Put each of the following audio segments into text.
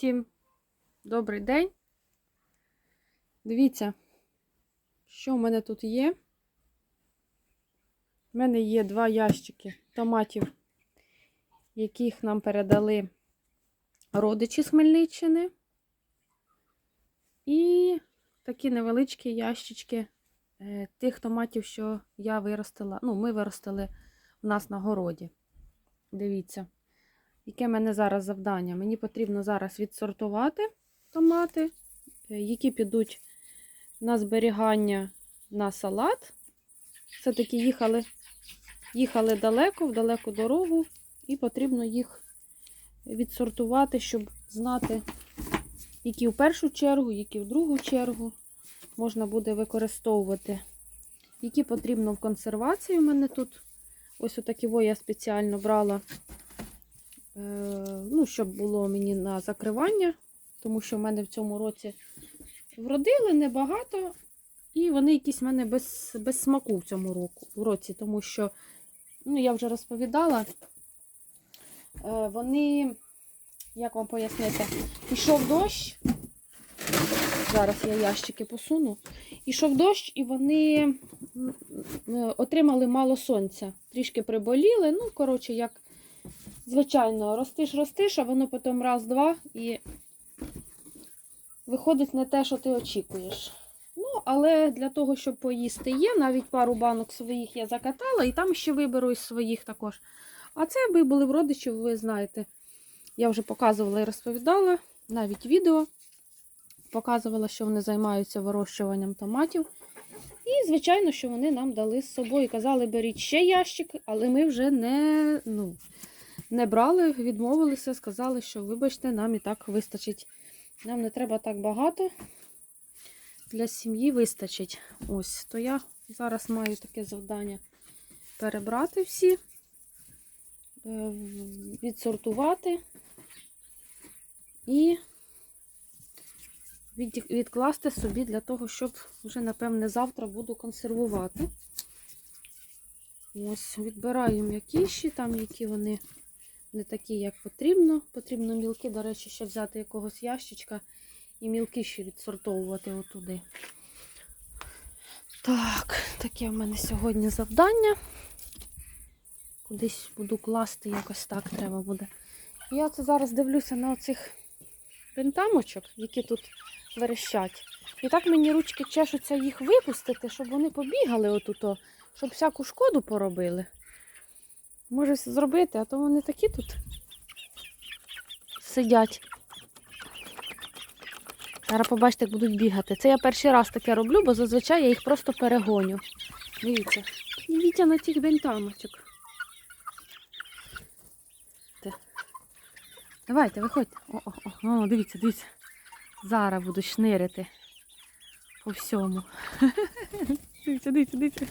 Всім добрий день. Дивіться, що в мене тут є. У мене є два ящики томатів, яких нам передали родичі з Хмельниччини. І такі невеличкі ящички е, тих томатів, що я виростила. Ну, ми виростили в нас на городі. Дивіться. Яке в мене зараз завдання? Мені потрібно зараз відсортувати томати, е, які підуть на зберігання на салат. Все-таки їхали, їхали далеко, в далеку дорогу, і потрібно їх відсортувати, щоб знати, які в першу чергу, які в другу чергу можна буде використовувати. Які потрібно в консервації у мене тут. Ось отакі я спеціально брала ну, щоб було мені на закривання, тому що в мене в цьому році вродили небагато, і вони якісь в мене без, без смаку в цьому року, в році, тому що, ну, я вже розповідала, е, вони, як вам пояснити, пішов дощ. Зараз я ящики посуну. Ішов дощ, і вони отримали мало сонця. Трішки приболіли. Ну, коротше, як Звичайно, ростиш, ростиш, а воно потім раз-два і виходить не те, що ти очікуєш. Ну, але для того, щоб поїсти є, навіть пару банок своїх я закатала, і там ще виберу із своїх також. А це ви були в родичів, ви знаєте. Я вже показувала і розповідала, навіть відео показувала, що вони займаються вирощуванням томатів. І, звичайно, що вони нам дали з собою. Казали, беріть ще ящик, але ми вже не. ну, не брали, відмовилися, сказали, що вибачте, нам і так вистачить. Нам не треба так багато. Для сім'ї вистачить. Ось, то я зараз маю таке завдання перебрати всі, е, відсортувати і відкласти собі для того, щоб вже, напевне, завтра буду консервувати. Ось, відбираю м'якіші, там, які вони не такі, як потрібно. Потрібно мілки, до речі, ще взяти якогось ящичка і мілки ще відсортовувати отуди. Так, таке в мене сьогодні завдання. Кудись буду класти, якось так треба буде. Я це зараз дивлюся на оцих пентамочок, які тут верещать. І так мені ручки чешуться їх випустити, щоб вони побігали отуто, щоб всяку шкоду поробили. Може зробити, а то вони такі тут сидять. Зараз побачите, як будуть бігати. Це я перший раз таке роблю, бо зазвичай я їх просто перегоню. Дивіться. Дивіться на цих бентамочок. Давайте, виходьте. О, о, о, о, дивіться, дивіться. Зараз буду шнирити по всьому. Дивіться, дивіться, дивіться.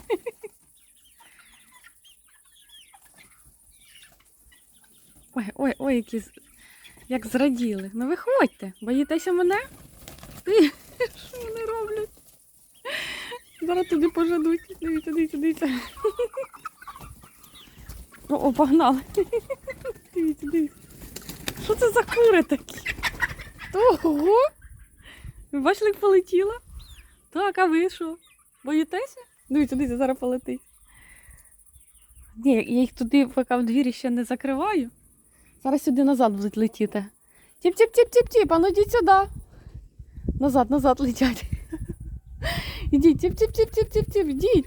Ой, ой, ой, які як зраділи. Ну виходьте, боїтеся мене? Ти, що вони роблять? Зараз туди пожадуть. Дивіться, дивіться, дивіться. О, о, погнали. Дивіться, дивіться. Що це за кури такі? Ого! Ви бачили, як полетіла? Так, а ви що? Боїтеся? Дивіться, дивіться, зараз полетить. Ні, я їх туди, поки в двері ще не закриваю. Зараз сюди назад будуть летіти. Тіп-тіп-тіп-тіп-тіп, а ну йдіть сюди. Назад, назад летять. Ідіть, тіп-тіп-тіп-тіп-тіп-тіп, ідіть.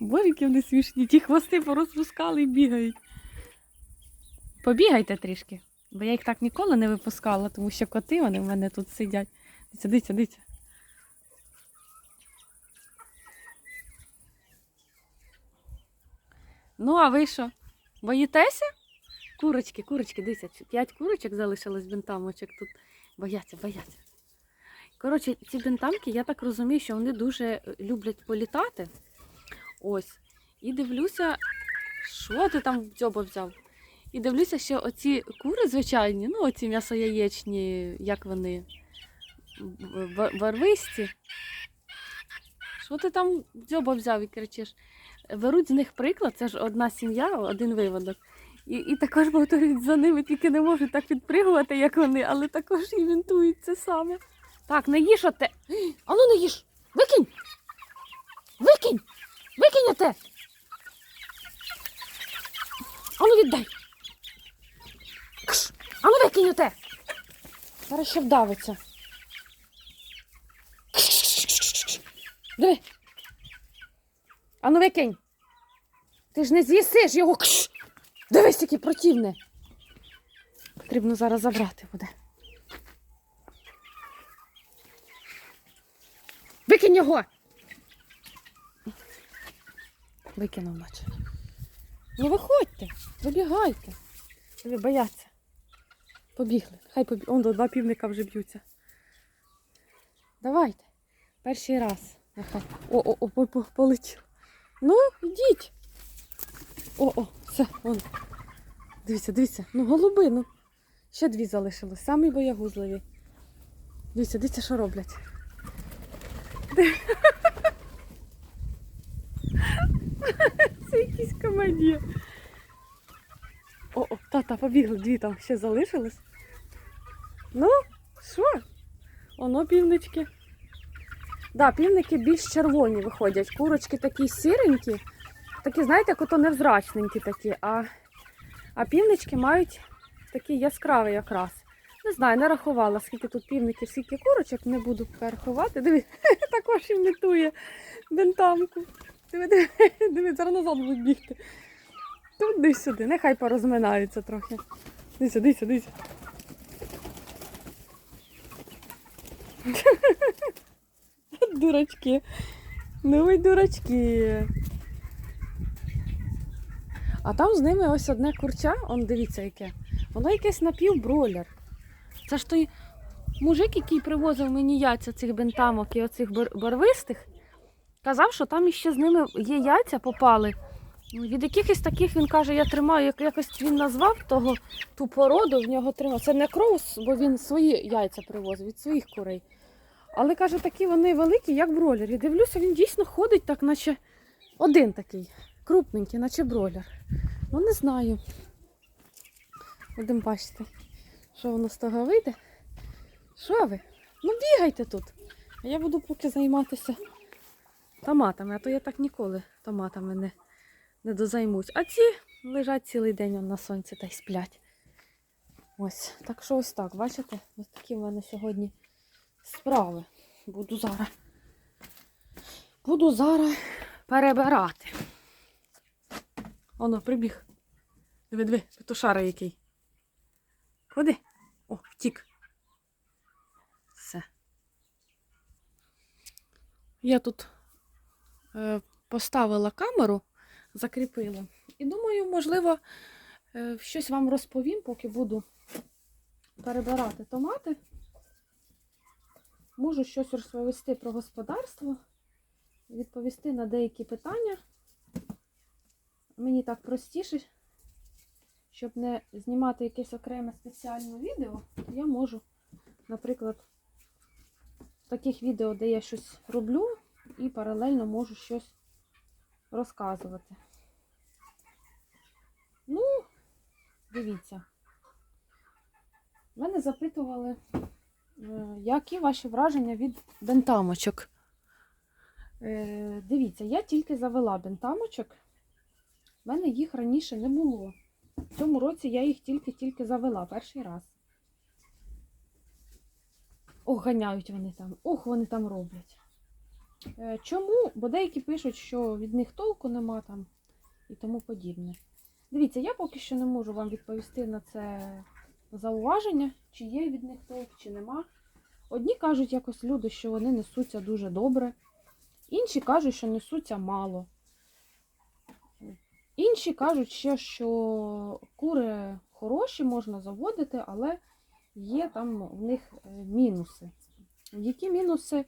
Боже, які вони смішні. Ті хвости порозпускали і бігають. Побігайте трішки, бо я їх так ніколи не випускала, тому що коти вони в мене тут сидять. Дивіться, дивіться, дивіться. Ну, а ви що? Боїтеся? Курочки, курочки, дивіться, п'ять курочок залишилось бентамочок тут. Бояться, бояться. Коротше, ці бентамки, я так розумію, що вони дуже е, люблять політати. Ось. І дивлюся, що ти там дзьоба взяв? І дивлюся, що оці кури звичайні, ну оці м'ясояєчні, як вони барвисті. Що ти там дзьоба взяв і кричиш? Беруть з них приклад, це ж одна сім'я, один виводок. І, і також повторюють за ними, тільки не можуть так підпригувати, як вони, але також імітують це саме. Так, не їж оте. Ану не їж! Викинь! Викинь! Викинь оте! Ану віддай! Кш! Ану викинь оте! Зараз ще вдавиться. Диви! Ану викинь! Ти ж не з'їсиш його. Кш! Дивись, яке противне. Потрібно зараз забрати буде. Викинь його. Викинув, бач. Ну виходьте, вибігайте. Ви бояться. Побігли. Хай побіг. Он до два півника вже б'ються. Давайте. Перший раз. О, о, о, по- по- полетів. Ну, йдіть. О, о, все, вон. Дивіться, дивіться. Ну, голуби, ну. Ще дві залишилось. Самі боягузливі. Дивіться, дивіться, що роблять. Це якісь комедія. О, о, тата, побігли, дві там ще залишилось. Ну, що? Воно півнички. Да, півники більш червоні виходять. Курочки такі сіренькі, такі, знаєте, як невзрачненькі такі, а, а півнички мають такий яскравий якраз. Не знаю, не рахувала, скільки тут півників, скільки курочок, не буду рахувати. Диви, також імітує бентамку. Диви, диви, диви, зараз назад будуть бігти. Туди сюди, нехай порозминаються трохи. Дивіться, дивіться, дивіться. Дурачки. Ну ви дурачки. А там з ними ось одне курча, он дивіться яке. Воно якесь напівбройлер. Це ж той мужик, який привозив мені яйця цих бентамок і оцих барвистих, казав, що там іще з ними є яйця попали. Від якихось таких він каже, я тримаю, як якось він назвав того ту породу, в нього тримав. Це не кроус, бо він свої яйця привозив від своїх курей. Але каже, такі вони великі, як бройлер. І дивлюся, він дійсно ходить так, наче один такий, крупненький, наче бройлер. Ну не знаю. Будемо бачити, що воно з того вийде. Що ви? Ну бігайте тут. А я буду поки займатися томатами, а то я так ніколи томатами не, не дозаймусь. А ці лежать цілий день на сонці та й сплять. Ось, так що ось так, бачите? Ось такі в мене сьогодні справи. Буду зараз. Буду зараз перебирати. Оно, прибіг. Диви, диви, петушара який. Ходи. О, втік. Все. Я тут е, поставила камеру, закріпила. І думаю, можливо, е, щось вам розповім, поки буду перебирати томати. Можу щось розповісти про господарство, відповісти на деякі питання. Мені так простіше, щоб не знімати якесь окреме спеціальне відео, я можу, наприклад, в таких відео, де я щось роблю, і паралельно можу щось розказувати. Ну, дивіться. Мене запитували. Е, Які ваші враження від бентамочок? Е, Дивіться, я тільки завела бентамочок. У мене їх раніше не було. В цьому році я їх тільки-тільки завела перший раз. Ох, ганяють вони там, ох, вони там роблять. Е, Чому? Бо деякі пишуть, що від них толку нема там і тому подібне. Дивіться, я поки що не можу вам відповісти на це зауваження, чи є від них толк, чи нема. Одні кажуть якось люди, що вони несуться дуже добре, інші кажуть, що несуться мало. Інші кажуть ще, що кури хороші, можна заводити, але є там в них е, мінуси. Які мінуси?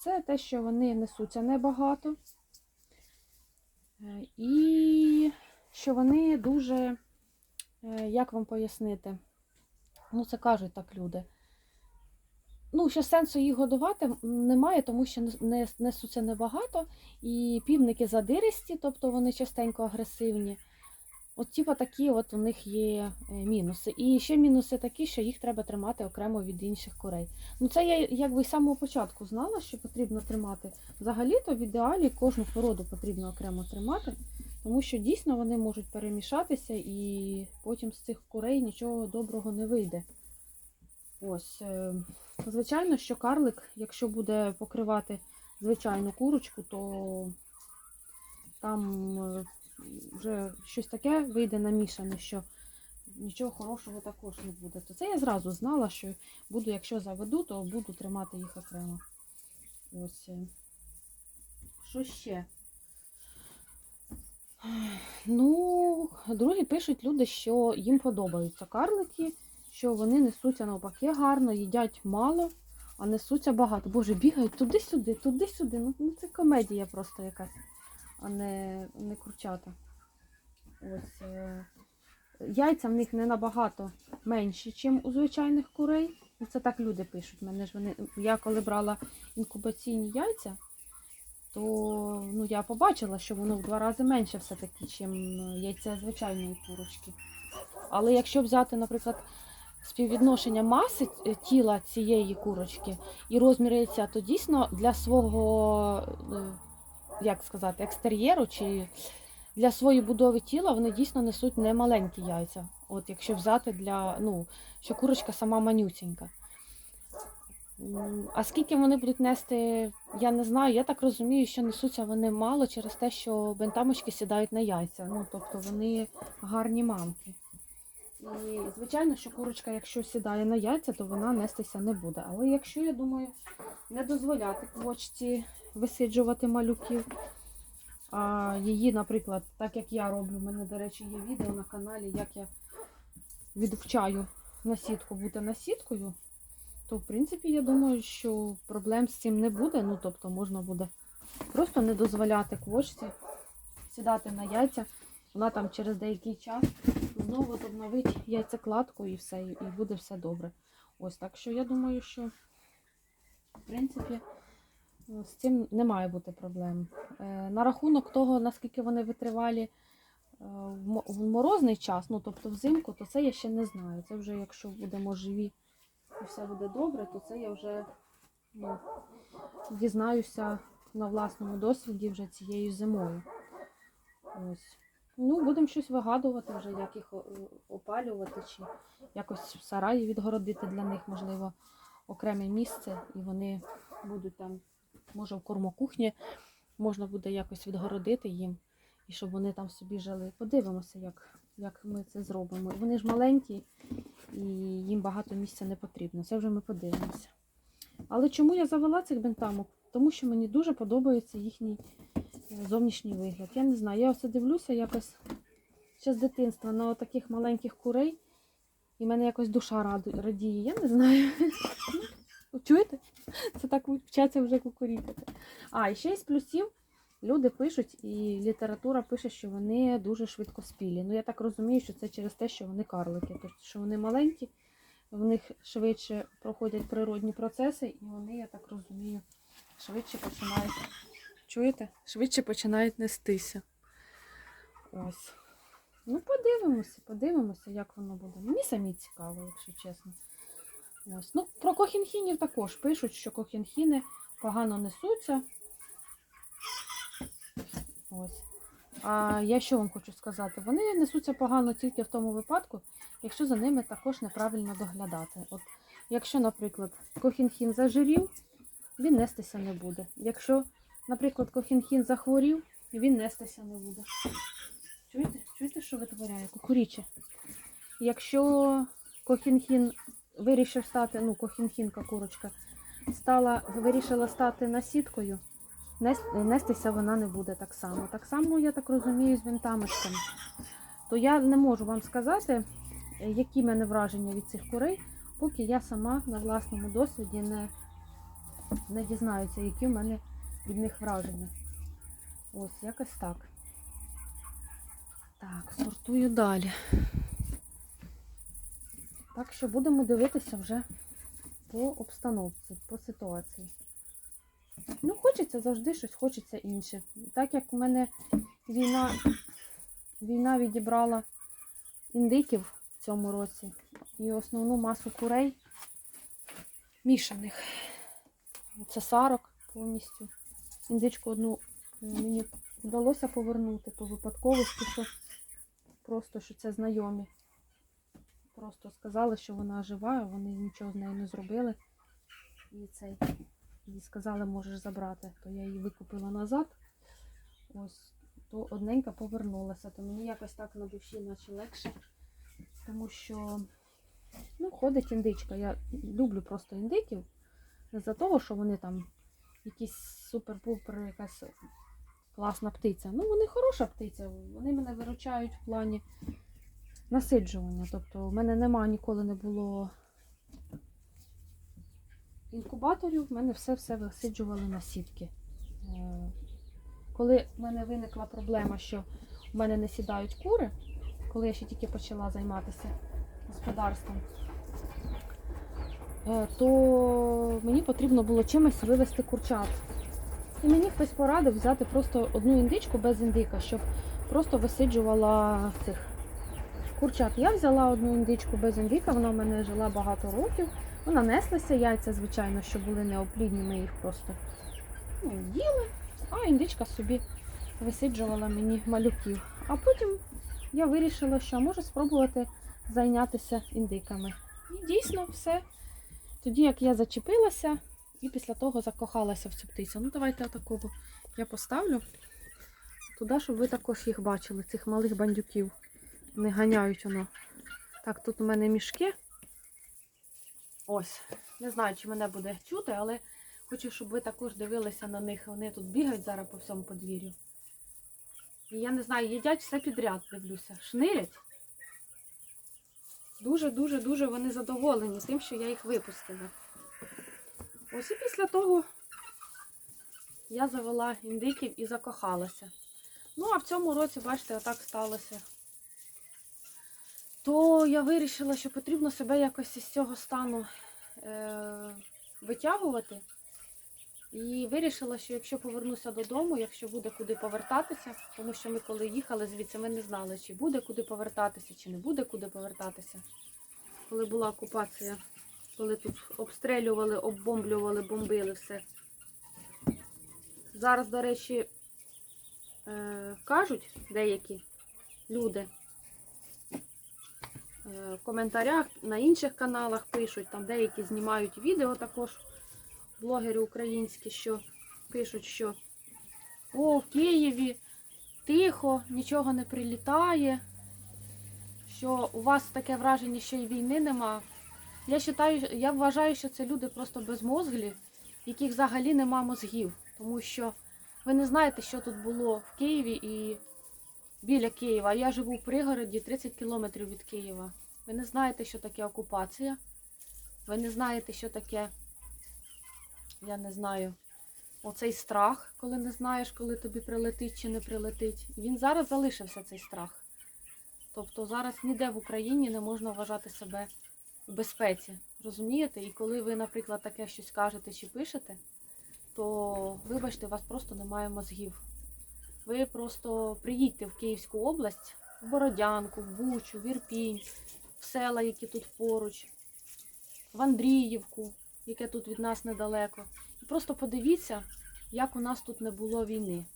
Це те, що вони несуться небагато. Е, І що вони дуже, е, як вам пояснити, ну це кажуть так люди. Ну, ще сенсу їх годувати немає, тому що не- не несуться небагато. І півники задиристі, тобто вони частенько агресивні. От типа такі от у них є е, мінуси. І ще мінуси такі, що їх треба тримати окремо від інших курей. Ну це я якби з самого початку знала, що потрібно тримати. Взагалі-то в ідеалі кожну породу потрібно окремо тримати, тому що дійсно вони можуть перемішатися і потім з цих курей нічого доброго не вийде. Ось, е, звичайно, що карлик, якщо буде покривати звичайну курочку, то там е, вже щось таке вийде намішане, що нічого хорошого також не буде. То це я зразу знала, що буду, якщо заведу, то буду тримати їх окремо. Ось. е. Що ще? Ну, другі пишуть люди, що їм подобаються карлики, що вони несуться навпаки гарно, їдять мало, а несуться багато. Боже, бігають туди-сюди, туди-сюди. Ну, ну це комедія просто якась, а не, не курчата. Ось. Е... Яйця в них не набагато менші, ніж у звичайних курей. Ну, Це так люди пишуть. Мене ж вони... Я коли брала інкубаційні яйця, то ну, я побачила, що воно в два рази менше все-таки, ніж яйця звичайної курочки. Але якщо взяти, наприклад, співвідношення маси е, тіла цієї курочки і розмір яйця, то дійсно для свого, е, як сказати, екстер'єру чи для своєї будови тіла вони дійсно несуть немаленькі яйця. От якщо взяти для, ну, що курочка сама манюсінька. А скільки вони будуть нести, я не знаю. Я так розумію, що несуться вони мало через те, що бентамочки сідають на яйця. Ну, тобто вони гарні мамки. І звичайно, що курочка, якщо сідає на яйця, то вона нестися не буде. Але якщо, я думаю, не дозволяти квочці висиджувати малюків, а її, наприклад, так як я роблю, в мене, до речі, є відео на каналі, як я відвчаю на сітку бути насіткою, то в принципі я думаю, що проблем з цим не буде. Ну, тобто можна буде просто не дозволяти квочці сідати на яйця. Вона там через деякий час знову обновить яйцекладку і все, і буде все добре. Ось так що я думаю, що в принципі з цим не має бути проблем. Е, На рахунок того, наскільки вони витривалі е, в мо- в морозний час, ну тобто взимку, то це я ще не знаю. Це вже якщо будемо живі і все буде добре, то це я вже ну, дізнаюся на власному досвіді вже цією зимою. Ось. Ну, будемо щось вигадувати вже, як їх опалювати, чи якось в сараї відгородити для них, можливо, окреме місце, і вони будуть там, може, в кормокухні можна буде якось відгородити їм, і щоб вони там собі жили. Подивимося, як, як ми це зробимо. Вони ж маленькі, і їм багато місця не потрібно. Це вже ми подивимося. Але чому я завела цих бентамок? Тому що мені дуже подобається їхній е, зовнішній вигляд. Я не знаю, я оце дивлюся якось ще з дитинства на таких маленьких курей, і в мене якось душа радіє. Я не знаю. Чуєте? Це так вчаться вже кукурікати. А, і ще із плюсів люди пишуть, і література пише, що вони дуже швидко спілі. Ну, я так розумію, що це через те, що вони карлики. Тобто, що вони маленькі, в них швидше проходять природні процеси, і вони, я так розумію, швидше починають. Чуєте? Швидше починають нестися. Ось. Ну, подивимося, подивимося, як воно буде. Мені самі цікаво, якщо чесно. Ось. Ну, про кохінхінів також пишуть, що кохінхіни погано несуться. Ось. А я що вам хочу сказати? Вони несуться погано тільки в тому випадку, якщо за ними також неправильно доглядати. От, якщо, наприклад, кохінхін зажирів, він нестися не буде. Якщо, наприклад, кохінхін захворів, він нестися не буде. Чуєте, Чуєте, що витворяє? Кукуріче. Якщо кохінхін вирішив стати, ну, кохінхінка курочка, стала, вирішила стати насіткою, нестися вона не буде так само. Так само, я так розумію, з вінтамочками. То я не можу вам сказати, е, які в мене враження від цих курей, поки я сама на власному досвіді не, не дізнаюся, які в мене від них враження. Ось, якось так. Так, сортую далі. Так що будемо дивитися вже по обстановці, по ситуації. Ну, хочеться завжди щось, хочеться інше. Так як у мене війна війна відібрала індиків в цьому році і основну масу курей мішаних. Це сарок повністю. Індичку одну мені вдалося повернути по випадковості, що просто що це знайомі. Просто сказали, що вона жива, вони нічого з нею не зробили. І цей і сказали, можеш забрати. То я її викупила назад. Ось, то одненька повернулася. То мені якось так на душі наче легше. Тому що ну, ходить індичка. Я люблю просто індиків. Не за того, що вони там якісь супер-пупер, якась класна птиця. Ну, вони хороша птиця. Вони мене виручають в плані насиджування. Тобто, в мене нема ніколи не було інкубаторів, в мене все-все висиджували на сітки. Е, Коли в мене виникла проблема, що в мене не сідають кури, коли я ще тільки почала займатися господарством, е, то мені потрібно було чимось вивести курчат. І мені хтось порадив взяти просто одну індичку без індика, щоб просто висиджувала цих курчат. Я взяла одну індичку без індика, вона в мене жила багато років. Вона неслася, яйця, звичайно, що були неоплідні, ми їх просто ну, їли, а індичка собі висиджувала мені малюків. А потім я вирішила, що можу спробувати зайнятися індиками. І дійсно все. Тоді як я зачепилася і після того закохалася в цю птицю. Ну, давайте отакову я поставлю туди, щоб ви також їх бачили, цих малих бандюків. Вони ганяють воно. Так, тут у мене мішки. Ось. Не знаю, чи мене буде чути, але хочу, щоб ви також дивилися на них. Вони тут бігають зараз по всьому подвір'ю. І я не знаю, їдять все підряд, дивлюся. Шнирять. Дуже-дуже дуже вони задоволені тим, що я їх випустила. Ось і після того я завела індиків і закохалася. Ну, а в цьому році, бачите, отак сталося. То я вирішила, що потрібно себе якось із цього стану е- витягувати. І вирішила, що якщо повернуся додому, якщо буде куди повертатися, тому що ми коли їхали звідси, ми не знали, чи буде куди повертатися, чи не буде куди повертатися. Коли була окупація, коли тут обстрілювали, оббомблювали, бомбили все. Зараз, до речі, е, кажуть деякі люди в коментарях на інших каналах пишуть, там деякі знімають відео також, блогери українські, що пишуть, що о, в Києві тихо, нічого не прилітає, що у вас таке враження, що і війни нема. Я вважаю, я вважаю, що це люди просто безмозглі, яких взагалі нема мозгів. Тому що ви не знаєте, що тут було в Києві і біля Києва. Я живу в пригороді 30 кілометрів від Києва. Ви не знаєте, що таке окупація. Ви не знаєте, що таке, я не знаю, оцей страх, коли не знаєш, коли тобі прилетить чи не прилетить. Він зараз залишився цей страх. Тобто зараз ніде в Україні не можна вважати себе у безпеці. Розумієте? І коли ви, наприклад, таке щось кажете чи пишете, то вибачте, у вас просто немає мозгів. Ви просто приїдьте в Київську область, в Бородянку, в Бучу, в Ірпінь, в села, які тут поруч, в Андріївку, яке тут від нас недалеко. І просто подивіться, як у нас тут не було війни.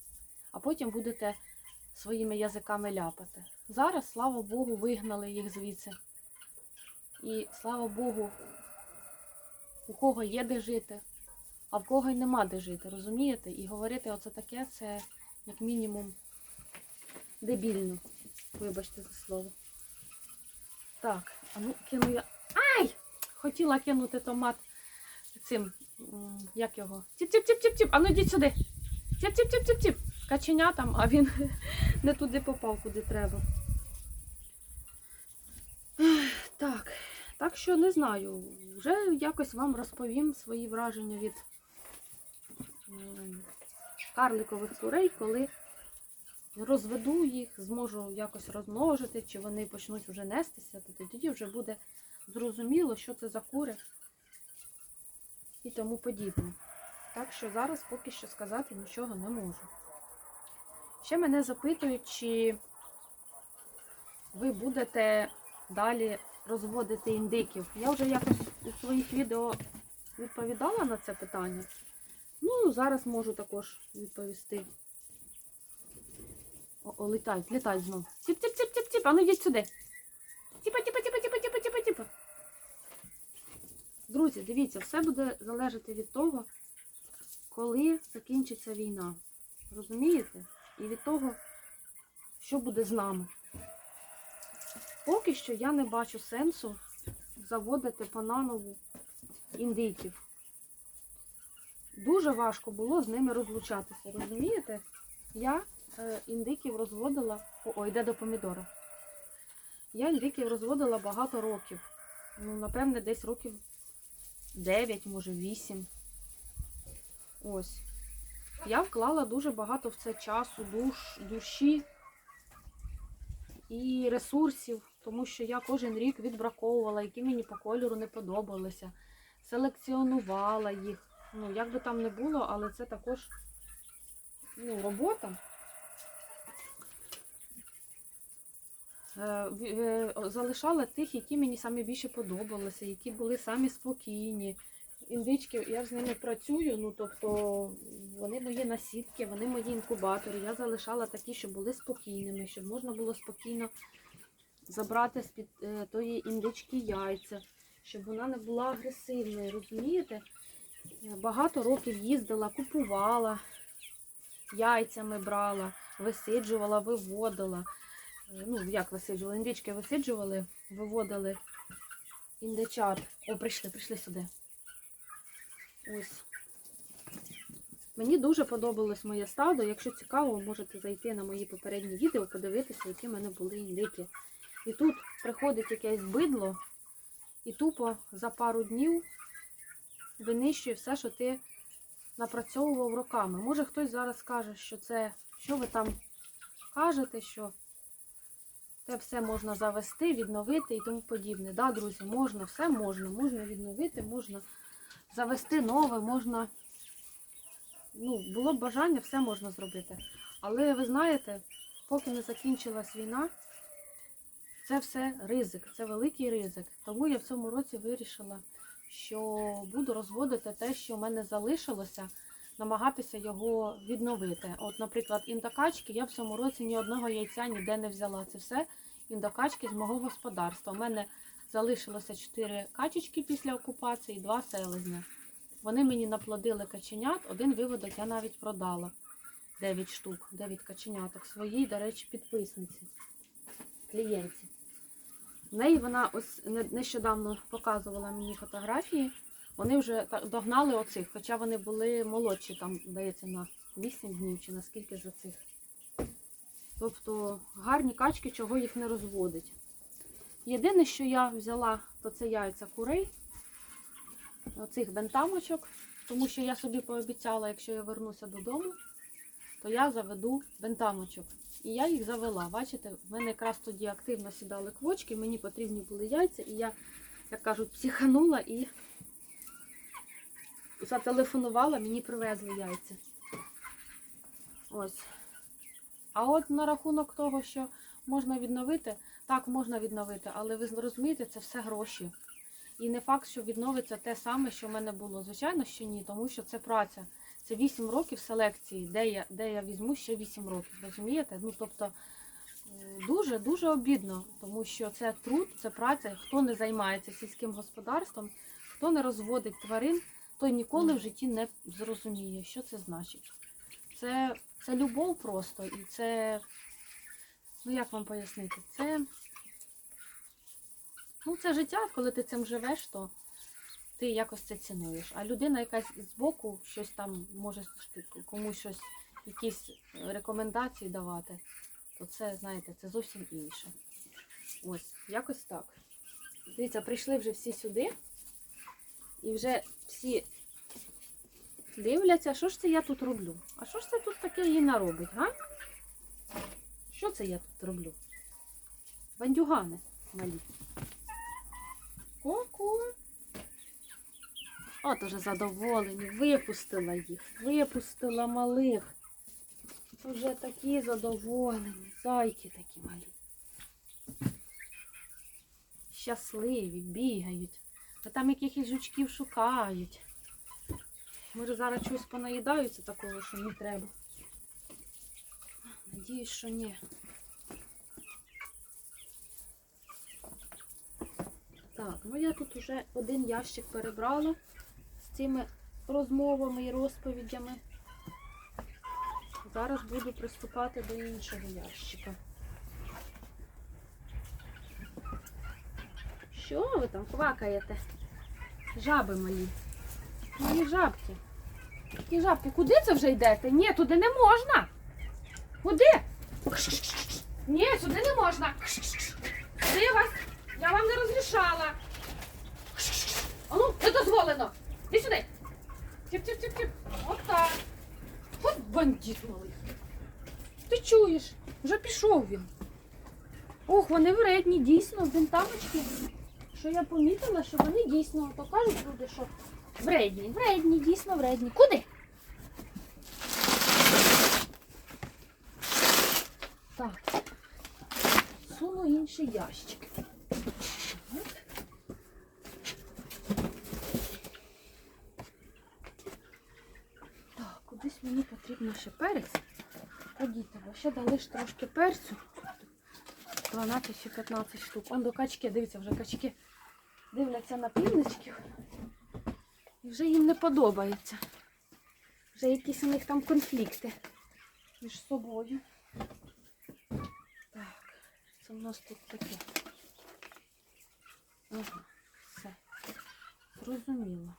А потім будете своїми язиками ляпати. Зараз, слава Богу, вигнали їх звідси. І слава Богу, у кого є де жити, а в кого й нема де жити, розумієте? І говорити оце таке, це як мінімум дебільно. Вибачте за слово. Так, а ну кину я. Ай! Хотіла кинути томат цим. Як його? Тіп-тіп-тіп-тіп-тіп! А ну йдіть сюди! Тіп-тіп-тіп-тіп-тіп! Каченя там, а він не туди попав, куди треба. Так, так що не знаю. Вже якось вам розповім свої враження від карликових курей, коли розведу їх, зможу якось розмножити, чи вони почнуть вже нестися, то тоді вже буде зрозуміло, що це за кури і тому подібне. Так що зараз поки що сказати нічого не можу. Ще мене запитують, чи ви будете далі розводити індиків. Я вже якось у своїх відео відповідала на це питання. Ну, зараз можу також відповісти. О, о летають, летають знов. Тіп, тіп, тіп, тіп, тіп, а ну йдіть сюди. Тіпа, тіпа, тіпа, тіпа, тіпа, тіпа, тіпа. Друзі, дивіться, все буде залежати від того, коли закінчиться війна. Розумієте? І від того, що буде з нами. Поки що я не бачу сенсу заводити по наново індиків. Дуже важко було з ними розлучатися, розумієте? Я е, індиків розводила. О, йде до помідора. Я індиків розводила багато років. Ну, напевне, десь років 9, може 8. Ось. Я вклала дуже багато в це часу, душ, душі і ресурсів, тому що я кожен рік відбраковувала, які мені по кольору не подобалися, селекціонувала їх. Ну, як би там не було, але це також ну, робота. Е, е, Залишала тих, які мені самі більше подобалися, які були самі спокійні. Індички, я з ними працюю, ну тобто вони мої насідки, вони мої інкубатори. Я залишала такі, щоб були спокійними, щоб можна було спокійно забрати з-під е, тої індички яйця, щоб вона не була агресивною, розумієте? Багато років їздила, купувала, яйцями брала, висиджувала, виводила. Е, Ну, як висиджували? Індички висиджували, виводили індичат. О, прийшли, прийшли сюди. Ось. Мені дуже подобалось моє стадо. Якщо цікаво, можете зайти на мої попередні відео, подивитися, які в мене були індики. І тут приходить якесь бидло і тупо за пару днів винищує все, що ти напрацьовував роками. Може хтось зараз скаже, що це, що ви там кажете, що це все можна завести, відновити і тому подібне. Да, друзі, можна, все можна. Можна відновити, можна завести нове, можна. Ну, було б бажання, все можна зробити. Але ви знаєте, поки не закінчилась війна, це все ризик, це великий ризик. Тому я в цьому році вирішила, що буду розводити те, що в мене залишилося, намагатися його відновити. От, наприклад, індокачки я в цьому році ні одного яйця ніде не взяла. Це все індокачки з мого господарства. У мене залишилося 4 качечки після окупації і 2 селезня. Вони мені наплодили каченят, один виводок я навіть продала. 9 штук, 9 каченяток своїй, до речі, підписниці, клієнтці. В неї вона ось не- нещодавно показувала мені фотографії. Вони вже догнали оцих, хоча вони були молодші, там, здається, на 8 днів чи наскільки за цих. Тобто гарні качки, чого їх не розводить. Єдине, що я взяла, то це яйця курей, оцих бентамочок, тому що я собі пообіцяла, якщо я вернуся додому, то я заведу бентамочок. І я їх завела. Бачите, в мене якраз тоді активно сідали квочки, мені потрібні були яйця, і я, як кажуть, психанула і зателефонувала, мені привезли яйця. Ось. А от на рахунок того, що можна відновити, так, можна відновити, але ви розумієте, це все гроші. І не факт, що відновиться те саме, що в мене було. Звичайно, що ні, тому що це праця. Це 8 років селекції, де я, де я візьму ще 8 років. Розумієте? Ну, тобто дуже-дуже обідно, тому що це труд, це праця. Хто не займається сільським господарством, хто не розводить тварин, той ніколи в житті не зрозуміє, що це значить. Це, це любов просто, і це, ну як вам пояснити, це, ну, це життя, коли ти цим живеш, то ти якось це цінуєш. А людина якась збоку щось там може комусь щось, якісь рекомендації давати, то це, знаєте, це зовсім інше. Ось, якось так. Дивіться, прийшли вже всі сюди. І вже всі дивляться, що ж це я тут роблю? А що ж це тут таке їй наробить, га? Що це я тут роблю? Бандюгани малі. От уже задоволені. Випустила їх. Випустила малих. Вже такі задоволені. Зайки такі малі. щасливі, бігають. А там якихось жучків шукають. Може зараз щось понаїдаються такого, що не треба. Надіюсь, що ні. Так, ну я тут уже один ящик перебрала цими розмовами і розповідями. Зараз буду приступати до іншого ящика. Що ви там квакаєте? Жаби малі. Мої жабки. Які жабки, куди це вже йдете? Ні, туди не можна. Куди? Ні, сюди не можна. Куди вас? Я вам не розрішала. А ну, не дозволено. Іди сюди. Тіп-тіп-тіп-тіп. Отак. От бандит малий. Ти чуєш? Вже пішов він. Ох, вони вредні, дійсно, бентамочки. Що я помітила, що вони дійсно, то кажуть люди, що вредні, вредні, дійсно вредні. Куди? Так. Суну інший ящик. Так, кудись мені потрібно ще перець. Подіти, бо ще дали ж трошки перцю. 12 чи 15 штук. Он до качки, дивіться, вже качки дивляться на півничків. І вже їм не подобається. Вже якісь у них там конфлікти між собою. Так, це в нас тут таке. Ага, все. Зрозуміло.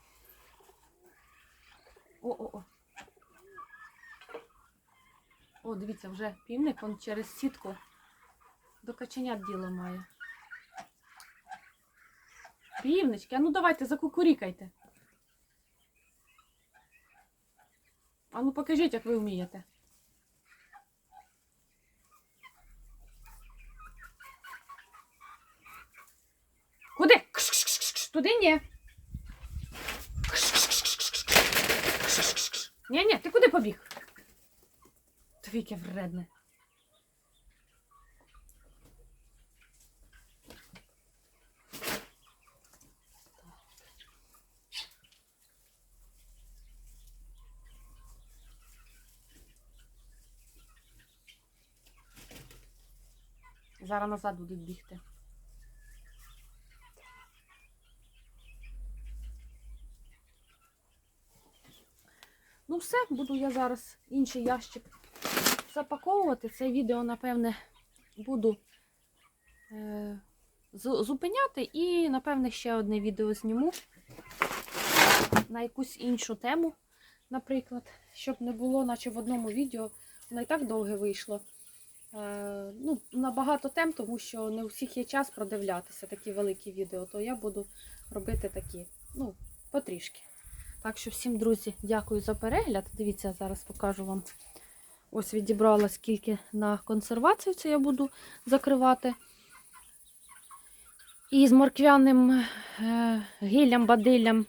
О-о-о. О, дивіться, вже півник он через сітку до каченят діло має. Півнички, а ну давайте закукурікайте. А ну покажіть, як ви вмієте. Куди? Кш-кш-кш-кш. Туди ні. Ні, ні, ти куди побіг? Твіке вредне. Зараз назад будуть бігти. Ну все, буду я зараз інший ящик запаковувати. Це відео, напевне, буду е, зупиняти і, напевне, ще одне відео зніму на якусь іншу тему, наприклад, щоб не було, наче в одному відео, воно і так довге вийшло. Е, ну, на тем, тому що не у всіх є час продивлятися такі великі відео, то я буду робити такі, ну, потрішки. Так що всім, друзі, дякую за перегляд. Дивіться, зараз покажу вам. Ось відібрала скільки на консервацію це я буду закривати. І з морквяним е, гіллям, бадиллям.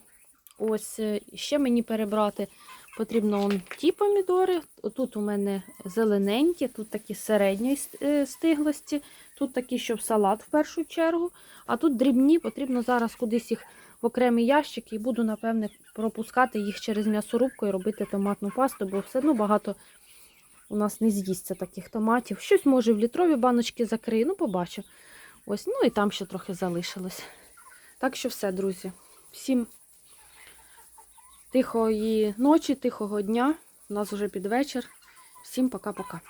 Ось е, ще мені перебрати потрібно он ті помідори. Тут у мене зелененькі, тут такі середньої е, стиглості, тут такі, щоб салат в першу чергу. А тут дрібні, потрібно зараз кудись їх в окремий ящик і буду, напевне, пропускати їх через м'ясорубку і робити томатну пасту, бо все одно багато у нас не з'їсться таких томатів. Щось може в літрові баночки закрию, ну побачу. Ось, ну і там ще трохи залишилось. Так що все, друзі. Всім тихої ночі, тихого дня. У нас вже під вечір. Всім пока-пока.